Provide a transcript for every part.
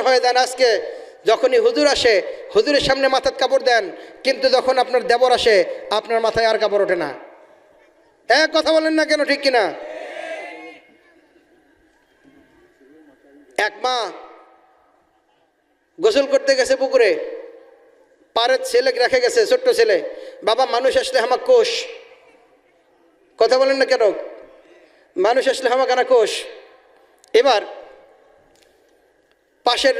হয়ে দেন আজকে। যখনই হুজুর আসে, হুজুরের সামনে মাথার কাপড় দেন, কিন্তু যখন আপনার দেবর আসে, আপনার মাথায় আর কাপড় ওঠে না। এক কথা বলেন না কেন, ঠিক কিনা? এক মা গোসল করতে গেছে পুকুরে। পারের ছেলে রেখে গেছে, ছোট্ট ছেলে। বাবা, মানুষ আসলে হামা কোষ। কথা বলেন না কেন? মানুষ আসলে হামা কানা কোষ। এবার পাশের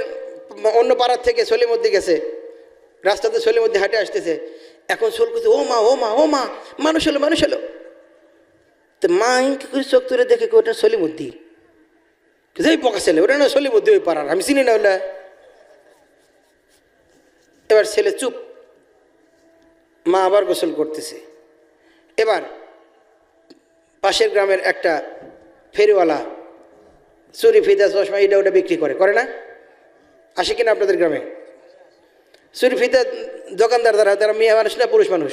অন্য পাড়ার থেকে সলিমদ্দি গেছে। রাস্তাতে সলিমদ্দি হাঁটে আসতেছে। এখন সোল করছে, ও মা ও মা ও মা, মানুষ হলো মানুষ হলো। তো মা ইনকে করে চোখ তুলে দেখে ওটা সলিমদ্দি? এই পকা ছেলে, ওটা না সলিমদ্দি ওই পাড়ার, আমি চিনি না ওটা। এবার ছেলে চুপ। মা আবার গোসল করতেছে। এবার পাশের গ্রামের একটা ফেরিওয়ালা চুরি ফিতা চশমা এটা ওটা বিক্রি করে করে না? আসে কিনা আপনাদের গ্রামে? চুরি ফিতা দোকানদার দ্বারা তারা মেয়ে মানুষ না পুরুষ মানুষ?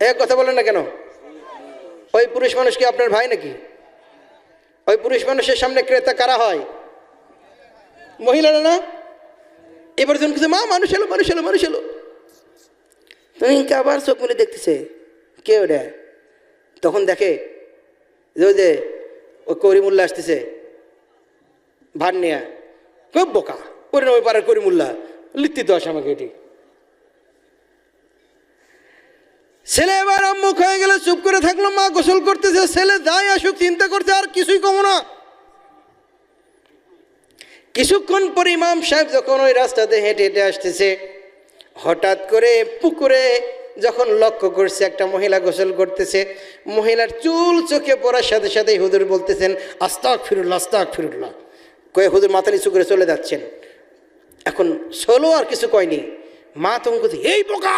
এক কথা বলেন না কেন? ওই পুরুষ মানুষ কি আপনার ভাই নাকি? ওই পুরুষ মানুষের সামনে ক্রেতা কারা হয়? মহিলারা না? এবার যখন কিছু, মা, মানুষ এলো মানুষ এলো মানুষ এলো। তুমি আবার চোখ মিলে দেখতেছে? কে ওটা? তখন দেখে যে ওই যে, ওই করিমুল্লা আসতেছে ভার নিয়ে। খুব বোকা? ওরে না ওই পাড়ার করিমুল্লা লিখতে দশ আমাকে এটি। ছেলে এবার আম্মুখ হয়ে গেলে চুপ করে থাকল, মা গোসল করতেছে, ছেলে যাই আসুক, চিন্তা করছে আর কিছুই কমো না। কিছুক্ষণ পরে ইমাম সাহেব যখন ওই রাস্তাতে হেঁটে হেঁটে আসতেছে, হঠাৎ করে পুকুরে যখন লক্ষ্য করছে একটা মহিলা গোসল করতেছে, মহিলার চুল চোখে পড়ার সাথে সাথেই হুদুর বলতেছেন আস্তাক ফিরুল্লাহ আস্তাক ফিরুল্লাহ কয়ে হুজুর মাথা নিচু করে চলে যাচ্ছেন। এখন ষোলো আর কিছু কয়নি। মা তখন কোথায় এই বোকা!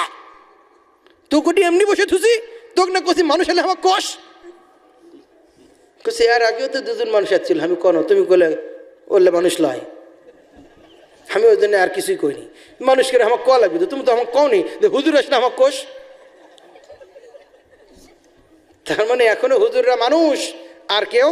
তুকুটি এমনি বসে থুসি? তোকে না কছি মানুষ হলে আমার কষ কছি আর আগেও তো দুজন মানুষ আসছিল আমি কোনো? তুমি কলে বললে মানুষ লয়। আমি ওই জন্য আর কিছুই কইনি। মানুষ করে আমার ক লাগবে? তো তুমি তো আমার কওনি যে হুজুর আসলে আমার কোষ তার মানে এখনও হুজুররা মানুষ, আর কেউ